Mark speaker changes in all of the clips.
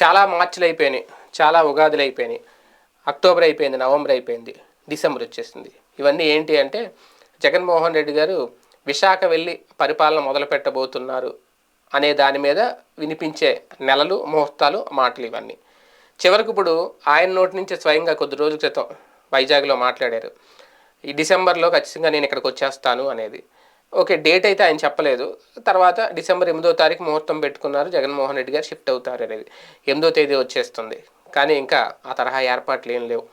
Speaker 1: చాలా మార్చిలు అయిపోయినాయి చాలా ఉగాదులు అయిపోయినాయి అక్టోబర్ అయిపోయింది నవంబర్ అయిపోయింది డిసెంబర్ వచ్చేసింది. ఇవన్నీ ఏంటి అంటే జగన్మోహన్ రెడ్డి గారు విశాఖ వెళ్ళి పరిపాలన మొదలు పెట్టబోతున్నారు అనే దాని మీద వినిపించే నెలలు ముహూర్తాలు మాటలు ఇవన్నీ. చివరికి ఇప్పుడు ఆయన నోటి నుంచి స్వయంగా కొద్ది రోజుల క్రితం వైజాగ్లో మాట్లాడారు. ఈ డిసెంబర్లో ఖచ్చితంగా నేను ఇక్కడికి వచ్చేస్తాను అనేది. ఓకే డేట్ అయితే ఆయన చెప్పలేదు. తర్వాత డిసెంబర్ ఎనిమిదో తారీఖు ముహూర్తం పెట్టుకున్నారు జగన్మోహన్ రెడ్డి గారు షిఫ్ట్ అవుతారు అనేది. ఎనిమిదో తేదీ వచ్చేస్తుంది. కానీ ఇంకా ఆ తరహా ఏర్పాట్లు ఏం లేవు.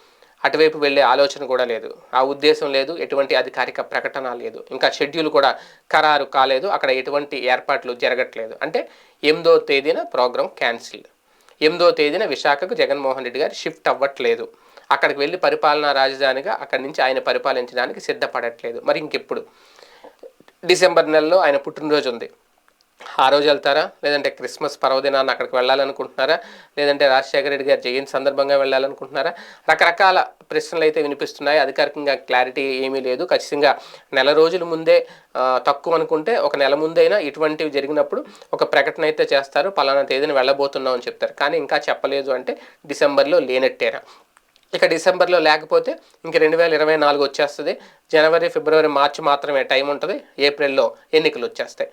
Speaker 1: అటువైపు వెళ్ళే ఆలోచన కూడా లేదు. ఆ ఉద్దేశం లేదు. ఎటువంటి అధికారిక ప్రకటన లేదు. ఇంకా షెడ్యూల్ కూడా ఖరారు కాలేదు. అక్కడ ఎటువంటి ఏర్పాట్లు జరగట్లేదు. అంటే ఎనిమిదో తేదీన ప్రోగ్రాం క్యాన్సిల్. ఎనిమిదో తేదీన విశాఖకు జగన్మోహన్ రెడ్డి గారు షిఫ్ట్ అవ్వట్లేదు. అక్కడికి వెళ్ళి పరిపాలనా రాజధానిగా అక్కడి నుంచి ఆయన పరిపాలించడానికి సిద్ధపడట్లేదు. మరి ఇంకెప్పుడు? డిసెంబర్ నెలలో ఆయన పుట్టినరోజు ఉంది. ఆ రోజు వెళ్తారా? లేదంటే క్రిస్మస్ పర్వదినాన్ని అక్కడికి వెళ్ళాలనుకుంటున్నారా? లేదంటే రాజశేఖర రెడ్డి గారు జయంతి సందర్భంగా వెళ్ళాలనుకుంటున్నారా? రకరకాల ప్రశ్నలు అయితే వినిపిస్తున్నాయి. అధికారికంగా క్లారిటీ ఏమీ లేదు. ఖచ్చితంగా నెల రోజుల ముందే తక్కువ అనుకుంటే ఒక నెల ముందైనా ఇటువంటివి జరిగినప్పుడు ఒక ప్రకటన అయితే చేస్తారు. పలానా తేదీని వెళ్ళబోతున్నాం అని చెప్తారు. కానీ ఇంకా చెప్పలేదు అంటే డిసెంబర్లో లేనట్టేరా ఇక డిసెంబర్లో లేకపోతే ఇంక రెండు వేల ఇరవై నాలుగు వచ్చేస్తుంది. జనవరి ఫిబ్రవరి మార్చి మాత్రమే టైం ఉంటుంది. ఏప్రిల్లో ఎన్నికలు వచ్చేస్తాయి.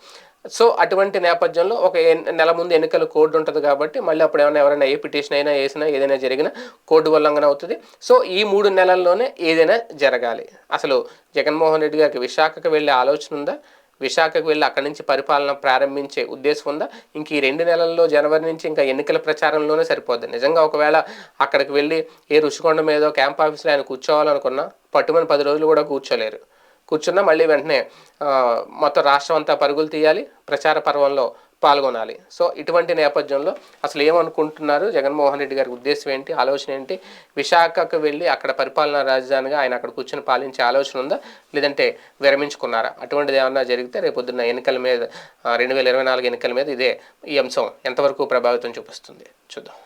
Speaker 1: సో అటువంటి నేపథ్యంలో ఒక నెల ముందు ఎన్నికల కోడ్ ఉంటుంది కాబట్టి మళ్ళీ అప్పుడు ఏమైనా ఎవరైనా ఏ పిటిషన్ అయినా వేసినా ఏదైనా జరిగినా కోడ్ ఉల్లంఘన అవుతుంది. సో ఈ మూడు నెలల్లోనే ఏదైనా జరగాలి. అసలు జగన్మోహన్ రెడ్డి గారికి విశాఖకు వెళ్ళే ఆలోచన ఉందా? విశాఖకు వెళ్ళి అక్కడి నుంచి పరిపాలన ప్రారంభించే ఉద్దేశం ఉందా? ఇంక ఈ రెండు నెలల్లో జనవరి నుంచి ఇంకా ఎన్నికల ప్రచారంలోనే సరిపోద్ది. నిజంగా ఒకవేళ అక్కడికి వెళ్ళి ఏ రుషికొండ మీదో క్యాంప్ ఆఫీస్లో ఆయన కూర్చోవాలనుకున్నా పట్టుమని పది రోజులు కూడా కూర్చోలేరు. కూర్చున్నా మళ్ళీ వెంటనే మొత్తం రాష్ట్రం అంతా పరుగులు తీయాలి ప్రచార పర్వంలో పాల్గొనాలి. సో ఇటువంటి నేపథ్యంలో అసలు ఏమనుకుంటున్నారు జగన్మోహన్ రెడ్డి గారి ఉద్దేశం ఏంటి ఆలోచన ఏంటి? విశాఖకు వెళ్ళి అక్కడ పరిపాలనా రాజధానిగా ఆయన అక్కడ కూర్చొని పాలించే ఆలోచన ఉందా? లేదంటే విరమించుకున్నారా? అటువంటిది ఏమన్నా జరిగితే రేపొద్దున్న ఎన్నికల మీద రెండు వేల ఇరవై నాలుగు ఎన్నికల మీద ఇదే ఈ అంశం ఎంతవరకు ప్రభావితం చూపిస్తుంది? చూద్దాం.